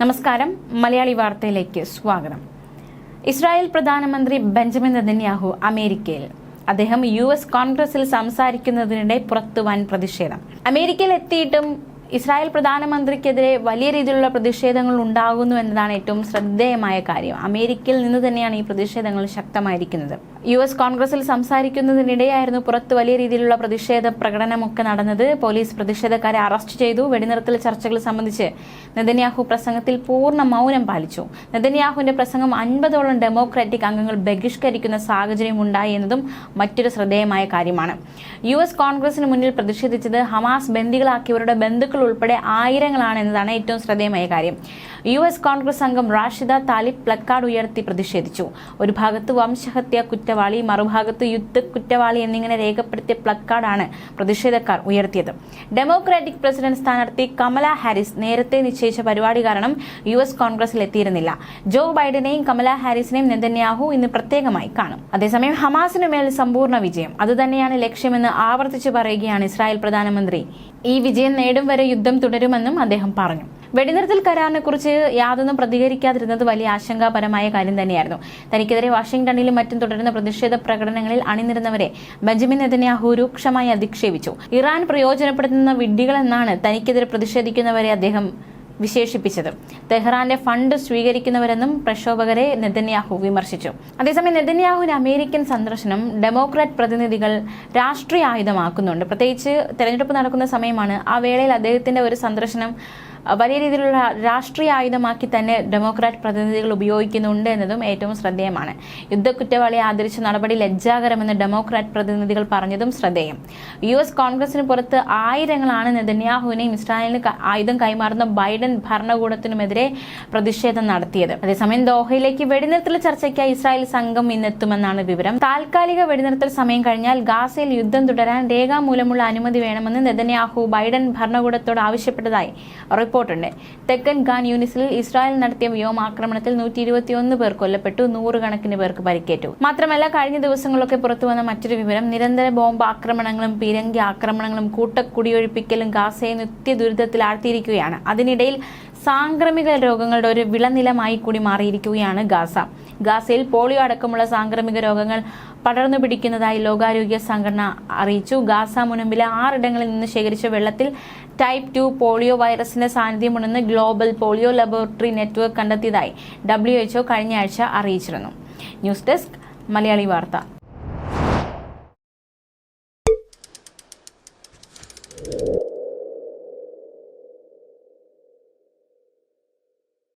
നമസ്കാരം. മലയാളി വാർത്തയിലേക്ക് സ്വാഗതം. ഇസ്രായേൽ പ്രധാനമന്ത്രി ബെഞ്ചമിൻ നെതന്യാഹു അമേരിക്കയിൽ. അദ്ദേഹം യു എസ് കോൺഗ്രസിൽ സംസാരിക്കുന്നതിനിടെ പുറത്തു വൻ പ്രതിഷേധം. അമേരിക്കയിൽ എത്തിയിട്ടും ഇസ്രായേൽ പ്രധാനമന്ത്രിക്കെതിരെ വലിയ രീതിയിലുള്ള പ്രതിഷേധങ്ങൾ ഉണ്ടാകുന്നു എന്നതാണ് ഏറ്റവും ശ്രദ്ധേയമായ കാര്യം. അമേരിക്കയിൽ നിന്ന് തന്നെയാണ് ഈ പ്രതിഷേധങ്ങൾ ശക്തമായിരിക്കുന്നത്. യു എസ് കോൺഗ്രസിൽ സംസാരിക്കുന്നതിനിടെയായിരുന്നു പുറത്ത് വലിയ രീതിയിലുള്ള പ്രതിഷേധ പ്രകടനമൊക്കെ നടന്നത്. പോലീസ് പ്രതിഷേധക്കാരെ അറസ്റ്റ് ചെയ്തു. വെടിനിർത്തൽ ചർച്ചകൾ സംബന്ധിച്ച് നെതന്യാഹു പ്രസംഗത്തിൽ പൂർണ മൗനം പാലിച്ചു. നെതന്യാഹുവിന്റെ പ്രസംഗം അൻപതോളം ഡെമോക്രാറ്റിക് അംഗങ്ങൾ ബഹിഷ്കരിക്കുന്ന സാഹചര്യം ഉണ്ടായി എന്നതും മറ്റൊരു ശ്രദ്ധേയമായ കാര്യമാണ്. യു എസ് കോൺഗ്രസിന് മുന്നിൽ പ്രതിഷേധിച്ചത് ഹമാസ് ബന്ദികളാക്കിയവരുടെ ബന്ധുക്കൾ ഉൾപ്പെടെ ആയിരങ്ങളാണ് എന്നതാണ് ഏറ്റവും ശ്രദ്ധേയമായ കാര്യം. യു എസ് കോൺഗ്രസ് അംഗം റാഷിദ താലിബ് പ്ലക്കാർഡ് ഉയർത്തി പ്രതിഷേധിച്ചു. ഒരു ഭാഗത്ത് വംശഹത്യ കുറ്റവാളി മറുഭാഗത്ത് യുദ്ധ കുറ്റവാളി എന്നിങ്ങനെ രേഖപ്പെടുത്തിയ പ്ലക്കാർഡാണ് പ്രതിഷേധക്കാർ ഉയർത്തിയത്. ഡെമോക്രാറ്റിക് പ്രസിഡന്റ് സ്ഥാനാർത്ഥി കമല ഹാരിസ് നേരത്തെ നിശ്ചയിച്ച പരിപാടി കാരണം യു എസ് കോൺഗ്രസിൽ എത്തിയിരുന്നില്ല. ജോ ബൈഡനെയും കമല ഹാരിസിനെയും നെതന്യാഹു ഇന്ന് പ്രത്യേകമായി കാണും. അതേസമയം ഹമാസിനുമേൽ സമ്പൂർണ വിജയം. അതുതന്നെയാണ് ലക്ഷ്യമെന്ന് ആവർത്തിച്ചു പറയുകയാണ് ഇസ്രായേൽ പ്രധാനമന്ത്രി. ഈ വിജയം നേടും വരെ യുദ്ധം തുടരുമെന്നും അദ്ദേഹം പറഞ്ഞു. വെടിനിർത്തൽ കരാറിനെ കുറിച്ച് യാതൊന്നും പ്രതികരിക്കാതിരുന്നത് വലിയ ആശങ്കാപരമായ കാര്യം തന്നെയായിരുന്നു. തനിക്കെതിരെ വാഷിംഗ്ടണിലും മറ്റും തുടരുന്ന പ്രതിഷേധ പ്രകടനങ്ങളിൽ അണിനിരുന്നവരെ ബെഞ്ചമിൻ നെതന്യാഹു രൂക്ഷമായി അധിക്ഷേപിച്ചു. ഇറാൻ പ്രയോജനപ്പെടുത്തുന്ന വിഡ്ഢികളെന്നാണ് തനിക്കെതിരെ പ്രതിഷേധിക്കുന്നവരെ അദ്ദേഹം വിശേഷിപ്പിച്ചത്. തെഹ്റാന്റെ ഫണ്ട് സ്വീകരിക്കുന്നവരെന്നും പ്രക്ഷോഭകരെ നെതന്യാഹു വിമർശിച്ചു. അതേസമയം നെതന്യാഹുവിന്റെ അമേരിക്കൻ സന്ദർശനം ഡെമോക്രാറ്റ് പ്രതിനിധികൾ രാഷ്ട്രീയ ആയുധമാക്കുന്നുണ്ട്. പ്രത്യേകിച്ച് തെരഞ്ഞെടുപ്പ് നടക്കുന്ന സമയമാണ് ആ വേളയിൽ അദ്ദേഹത്തിന്റെ ഒരു സന്ദർശനം വലിയ രീതിയിലുള്ള രാഷ്ട്രീയ ആയുധമാക്കി തന്നെ ഡെമോക്രാറ്റ് പ്രതിനിധികൾ ഉപയോഗിക്കുന്നുണ്ട് എന്നതും ഏറ്റവും ശ്രദ്ധേയമാണ്. യുദ്ധക്കുറ്റവാളിയെ ആദരിച്ച നടപടി ലജ്ജാകരമെന്ന് ഡെമോക്രാറ്റ് പ്രതിനിധികൾ പറഞ്ഞതും ശ്രദ്ധേയം. യു എസ് കോൺഗ്രസിന് പുറത്ത് ആയിരങ്ങളാണ് നെതന്യാഹുവിനെയും ഇസ്രായേലിന് ആയുധം കൈമാറുന്ന ബൈഡൻ ഭരണകൂടത്തിനുമെതിരെ പ്രതിഷേധം നടത്തിയത്. അതേസമയം ദോഹയിലേക്ക് വെടിനിർത്തൽ ചർച്ചയ്ക്കായി ഇസ്രായേൽ സംഘം ഇന്നെത്തുമെന്നാണ് വിവരം. താൽക്കാലിക വെടിനിർത്തൽ സമയം കഴിഞ്ഞാൽ ഗാസയിൽ യുദ്ധം തുടരാൻ രേഖാമൂലമുള്ള അനുമതി വേണമെന്ന് നെതന്യാഹു ബൈഡൻ ഭരണകൂടത്തോട് ആവശ്യപ്പെട്ടതായി റിപ്പോർട്ടുണ്ട്. തെക്കൻ ഖാൻ യൂണിസിൽ ഇസ്രായേൽ നടത്തിയ വ്യോമാക്രമണത്തിൽ നൂറ്റി ഇരുപത്തിയൊന്ന് പേർ കൊല്ലപ്പെട്ടു നൂറുകണക്കിന് പേർക്ക് പരിക്കേറ്റു. മാത്രമല്ല കഴിഞ്ഞ ദിവസങ്ങളിലൊക്കെ പുറത്തുവന്ന മറ്റൊരു വിവരം നിരന്തര ബോംബ് ആക്രമണങ്ങളും പീരങ്കി ആക്രമണങ്ങളും കൂട്ടക്കുടിയൊഴിപ്പിക്കലും ഗാസയെ നിത്യ ദുരിതത്തിൽ ആഴ്ത്തിയിരിക്കുകയാണ്. അതിനിടയിൽ സാംക്രമിക രോഗങ്ങളുടെ ഒരു വിളനിലമായി കൂടി മാറിയിരിക്കുകയാണ് ഗാസ. ഗാസയിൽ പോളിയോ അടക്കമുള്ള സാംക്രമിക രോഗങ്ങൾ പടർന്നു പിടിക്കുന്നതായി ലോകാരോഗ്യ സംഘടന അറിയിച്ചു. ഗാസ മുനമ്പിലെ ആറിടങ്ങളിൽ നിന്ന് ശേഖരിച്ച വെള്ളത്തിൽ ടൈപ്പ് ടു പോളിയോ വൈറസിന്റെ സാന്നിധ്യമുണ്ടെന്ന് ഗ്ലോബൽ പോളിയോ ലബോറട്ടറി നെറ്റ്വർക്ക് കണ്ടെത്തിയതായി ഡബ്ല്യു എച്ച്ഒ കഴിഞ്ഞ ആഴ്ച അറിയിച്ചിരുന്നു. ന്യൂസ് ഡെസ്ക് മലയാളി വാർത്ത.